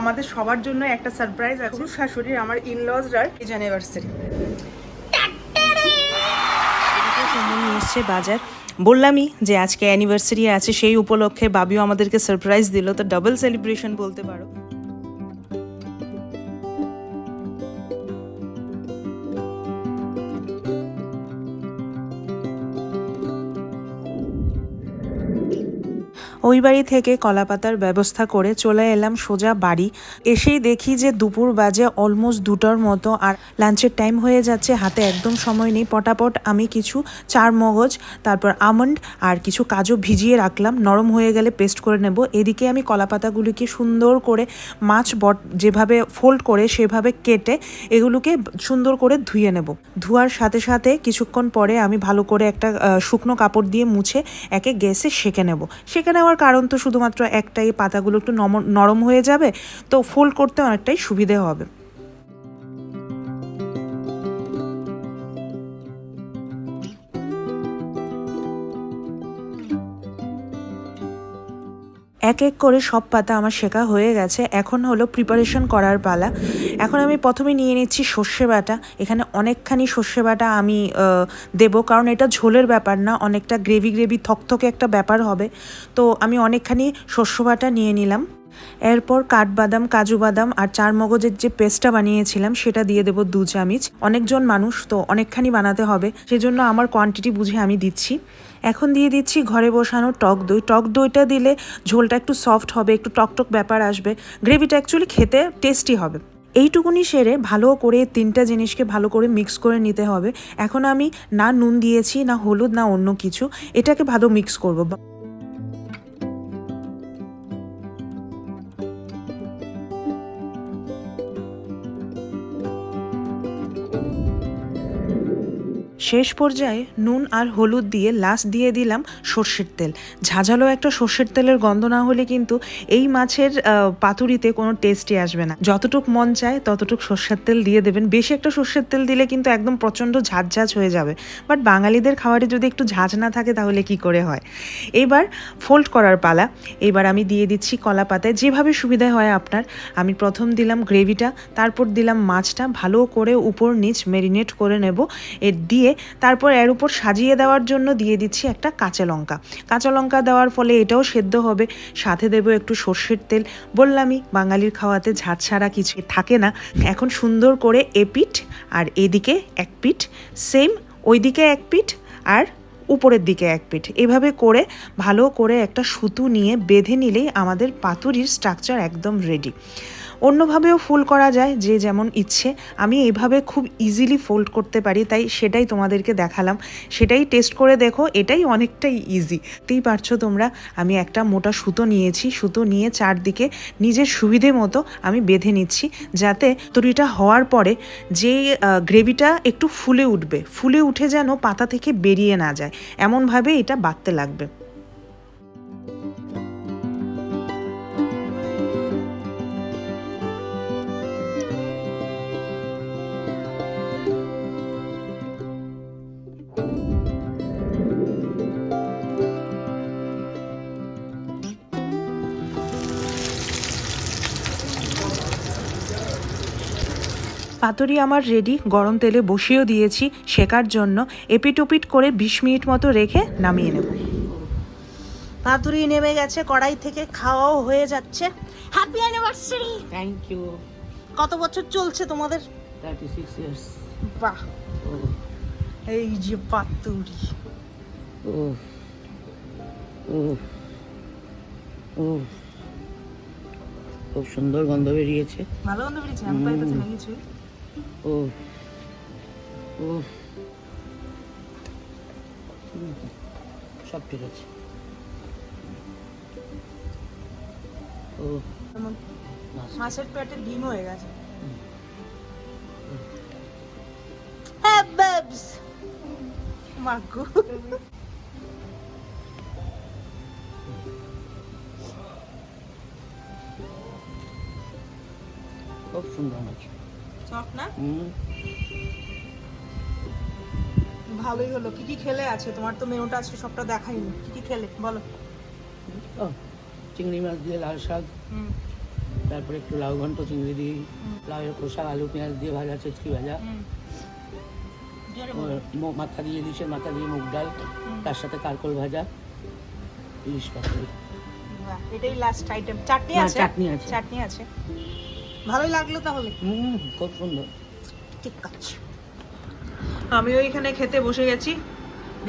আমাদের সবার জন্য একটা সারপ্রাইজ আছে। শ্বশুর শাশুড়ির আমার ইনলজরার এজ অ্যানিভার্সারি এসছে বাজার। বললামই যে আজকে অ্যানিভার্সারি আছে সেই উপলক্ষে বাবিও আমাদেরকে সারপ্রাইজ দিল। তো ডাবল সেলিব্রেশন বলতে পারো। ওই বাড়ি থেকে কলাপাতার ব্যবস্থা করে চলে এলাম সোজা বাড়ি। এসেই দেখি যে দুপুর বাজে অলমোস্ট দুটোর মতো আর লাঞ্চের টাইম হয়ে যাচ্ছে, হাতে একদম সময় নেই। পটাপট আমি কিছু চার মগজ, তারপর আমন্ড আর কিছু কাজু ভিজিয়ে রাখলাম। নরম হয়ে গেলে পেস্ট করে নেব। এদিকে আমি কলাপাতাগুলিকে সুন্দর করে মাছ বট যেভাবে ফোল্ড করে সেভাবে কেটে এগুলোকে সুন্দর করে ধুয়ে নেব। ধোয়ার সাথে সাথে কিছুক্ষণ পরে আমি ভালো করে একটা শুকনো কাপড় দিয়ে মুছে একে গ্যাসে সেঁকে নেব। সেঁকে নেওয়ার কারণ তো শুধুমাত্র একটাই, পাতাগুলো একটু নরম হয়ে যাবে, তো ফোল্ড করতে অনেকটাই সুবিধে হবে। এক এক করে সব পাতা আমার শেখা হয়ে গেছে। এখন হলো প্রিপারেশন করার পালা। এখন আমি প্রথমে নিয়ে নিচ্ছি সর্ষে বাটা। এখানে অনেকখানি সর্ষে বাটা আমি দেব। কারণ এটা ঝোলের ব্যাপার না, অনেকটা গ্রেভি গ্রেভি থকথকে একটা ব্যাপার হবে। তো আমি অনেকখানি সর্ষে বাটা নিয়ে নিলাম। এরপর কাঠবাদাম কাজু বাদাম আর চার মগজের যে পেস্টটা বানিয়েছিলাম, সেটা দিয়ে দেবো দু চামচ। অনেকজন মানুষ, তো অনেকখানি বানাতে হবে। সেজন্য আমার কোয়ান্টিটি বুঝে আমি দিচ্ছি। এখন দিয়ে দিচ্ছি ঘরে বসানো টক দই। টক দইটা দিলে ঝোলটা একটু সফট হবে, একটু টকটক ব্যাপার আসবে। গ্রেভিটা অ্যাকচুয়ালি খেতে টেস্টি হবে। এইটুকুনি সেরে ভালো করে তিনটা জিনিসকে ভালো করে মিক্স করে নিতে হবে। এখন আমি না নুন দিয়েছি, না হলুদ, না অন্য কিছু। এটাকে ভালো মিক্স করব। শেষ পর্যায়ে নুন আর হলুদ দিয়ে লাস্ট দিয়ে দিলাম সর্ষের তেল। ঝাঝালো একটা সর্ষের তেলের গন্ধ না হলে কিন্তু এই মাছের পাতুরিতে কোনো টেস্টই আসবে না। যতটুক মন চায় ততটুক সর্ষের তেল দিয়ে দেবেন। বেশি একটা সর্ষের তেল দিলে কিন্তু একদম প্রচণ্ড ঝাঁঝ হয়ে যাবে। বাট বাঙালিদের খাবারে যদি একটু ঝাঁঝ না থাকে তাহলে কি করে হয়? এবার ফোল্ড করার পালা। এবার আমি দিয়ে দিচ্ছি কলা পাতায়। যেভাবে সুবিধা হয় আপনার, আমি প্রথম দিলাম গ্রেভিটা তারপর দিলাম মাছটা। ভালো করে উপর নিচ মেরিনেট করে নেব। এর দিয়ে তারপর এর উপর সাজিয়ে দেওয়ার জন্য দিয়ে দিচ্ছি একটা কাঁচা লঙ্কা। কাঁচা লঙ্কা দেওয়ার ফলে এটাও সেদ্ধ হবে। সাথে দেবো একটু সর্ষের তেল। বললামই, বাঙালির খাওয়াতে ঝাঁট ছাড়া কিছু থাকে না। এখন সুন্দর করে এপিঠ আর এদিকে এক পিঠ, সেম ওইদিকে এক পিঠ আর উপরের দিকে এক পিঠ। এভাবে করে, ভালো করে একটা সুতো নিয়ে বেঁধে নিলেই আমাদের পাতুরির স্ট্রাকচার একদম রেডি অন্যভাবেও ফোল্ড করা যায় যে যেমন ইচ্ছে। আমি এইভাবে খুব ইজিলি ফোল্ড করতে পারি, তাই সেটাই তোমাদেরকে দেখালাম। সেটাই টেস্ট করে দেখো, এটাই অনেকটাই ইজি তেই পারছ তোমরা, আমি একটা মোটা সুতো নিয়েছি, সুতো নিয়ে চারদিকে নিজের সুবিধে মতো আমি বেঁধে নিচ্ছি, যাতে তরিটা হওয়ার পরে যে গ্রেভিটা একটু ফুলে উঠবে, ফুলে উঠে যেন পাতা থেকে বেরিয়ে না যায়। এমনভাবে এটা বাঁধতে লাগবে। পাতুরি আমার রেডি গরম তেলে বসিয়েও দিয়েছি শেকার জন্য। এপিট ওপিট করে বিশ মিনিট মতো রেখে নামিয়ে নেব। পাতুরি নেমে গেছে কড়াই থেকে খাওয়াও হয়ে যাচ্ছে। হ্যাপি অ্যানিভার্সারি থ্যাংক ইউ কত বছর চলছে তোমাদের? থার্টি সিক্স ইয়ার্স বাহ এই যে পাতুরি। ও ও ও খুব সুন্দর গন্ধ বেরিয়েছে। ভালো গন্ধ বেরিয়েছে আমি পাইতেছি না কিছু ও ও সব ঠিক আছে ও মাছের পেটে ডিম হয়ে গেছে হ্যাঁ বেবস মাগো খুব সুন্দর মাছ সফট না ভালোই হলো। কি কি খেলে আছে? তোমার তো মেনুটা আছে সবটা দেখাইনি। কি কি খেলে? বলো। চিংড়ি মাছ দিয়ে লাল শাক। তারপরে একটু লাউ ঘন্ট চিংড়ি দিই। লাউয়ের খোসা আলু পেঁয়াজ দিয়ে ভাজা চেচকি ভাজা। মাথা দিয়ে ইলিশের মাথা দিয়ে মুগ ডাল। তার সাথে কারকল ভাজা। ইলিশ পাতুরি এটাই লাস্ট আইটেম চাটনি আছে? চাটনি আছে। চাটনি আছে। ভালোই লাগল তাহলে। হুম খুব সুন্দর। ঠিক আছে। আমিও এখানে খেতে বসে গেছি।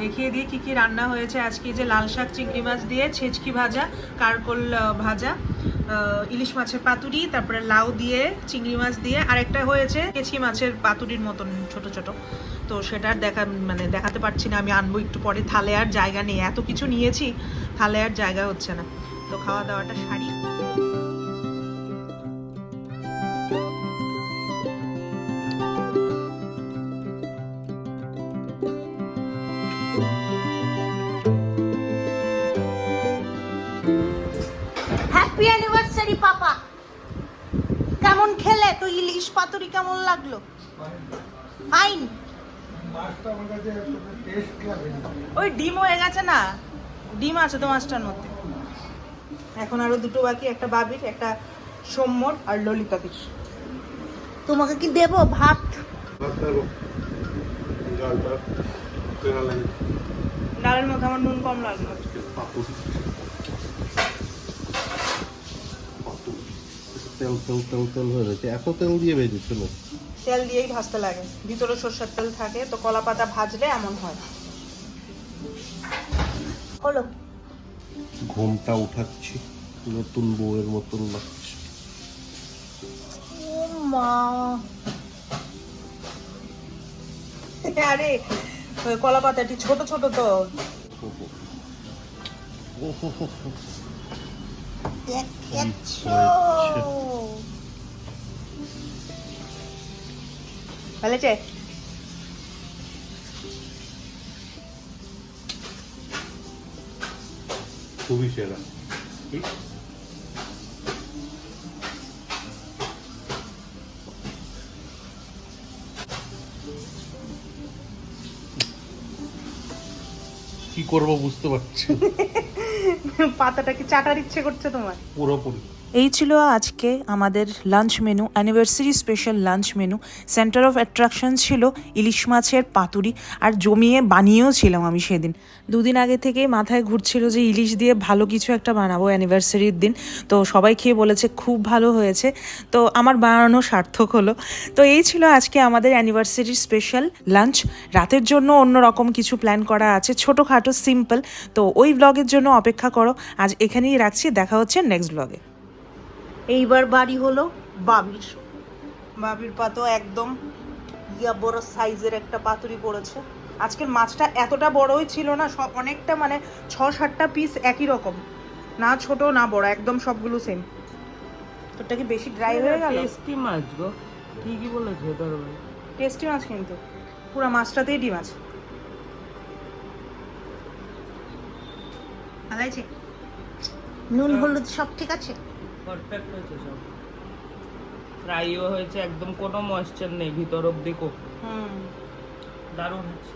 দেখিয়ে দিই কি কি রান্না হয়েছে। আজকে যে লাল শাক চিংড়ি মাছ দিয়ে ছেচকি ভাজা কারকোল ভাজা ইলিশ মাছের পাতুরি তারপরে লাউ দিয়ে চিংড়ি মাছ দিয়ে আর একটা হয়েছে কেছি মাছের পাতুরির মতন ছোট ছোট। তো সেটা আর দেখা মানে দেখাতে পারছি না। আমি আনব একটু পরে। থালে আর জায়গা নেই। এত কিছু নিয়েছি থালে আর জায়গা হচ্ছে না। তো খাওয়া দাওয়াটা সারি হ্যাপি অ্যানিভার্সারি পাপা কেমন খেলে? তো ইলিশ পাতুরি কেমন লাগল? ফাইন ওই ডিম হয়ে গেছে না? ডিম আছে তো মাছটার মধ্যে। এখন আরও দুটো বাকি একটা বাবির একটা সৌম্যর আর ললিতাদির তোমাকে কি দেবো? ভাত? ডালের মধ্যে আমার নুন কম লাগল পাতুরি পাতুরি তেল তেল তেল তেল হয়ে রয়েছে এত তেল দিয়ে ভেজেছে না তেল দিয়েই ভাজতে লাগে। ভিতরে সর্ষের তেল থাকে তো কলা পাতা ভাজলে এমন হয়। হলো। ঘুমটা উঠাচ্ছি। নতুন বউয়ের মতন লাগছে। ও মা। আরে কলা পাতাটি ছোট ছোট তো। খুবই সেরা কি করব বুঝতে পারছি পাতাটা কি চাটার ইচ্ছে করছে তোমার? পুরোপুরি। এই ছিল আজকে আমাদের lunch menu anniversary special lunch menu centre of attraction ছিল ইলিশ মাছের পাতুরি আর জমিয়ে বানিয়েও ছিলাম আমি সেদিন। দুদিন আগে থেকে মাথায় ঘুরছিল যে ইলিশ দিয়ে ভালো কিছু একটা বানাবো অ্যানিভার্সারির দিন। তো সবাই খেয়ে বলেছে খুব ভালো হয়েছে। তো আমার বানানো সার্থক হলো। তো এই ছিল আজকে আমাদের অ্যানিভার্সারির স্পেশাল লাঞ্চ রাতের জন্য অন্য রকম কিছু প্ল্যান করা আছে, ছোটোখাটো সিম্পল তো ওই ব্লগের জন্য অপেক্ষা করো। আজ এখানেই রাখছি। দেখা হচ্ছে নেক্সট ব্লগে এইবার বাড়ি হলো বাবির। বাবির পাতো একদম ইয়া বড় সাইজের একটা পাতুরি পড়েছে। আজকের মাছটা এতটা বড়ই ছিল না সব অনেকটা মানে ছ সাতটা পিস একই রকম। না ছোট না বড় একদম সবগুলো সেম তোরটা কি বেশি ড্রাই হয়ে গেল? টেস্টি মাছ গো ঠিকই বলেছে তোর টেস্টি মাছ কিন্তু। পুরো মাছটাতেই ডিম আছে। ভালো আছে নুন হলুদ সব ঠিক আছে? পারফেক্ট হয়েছে সব। ফ্রাইও হয়েছে একদম কোনো ময়েশ্চার নেই ভিতর অব্দি কোক হুম। দারুণ হয়েছে।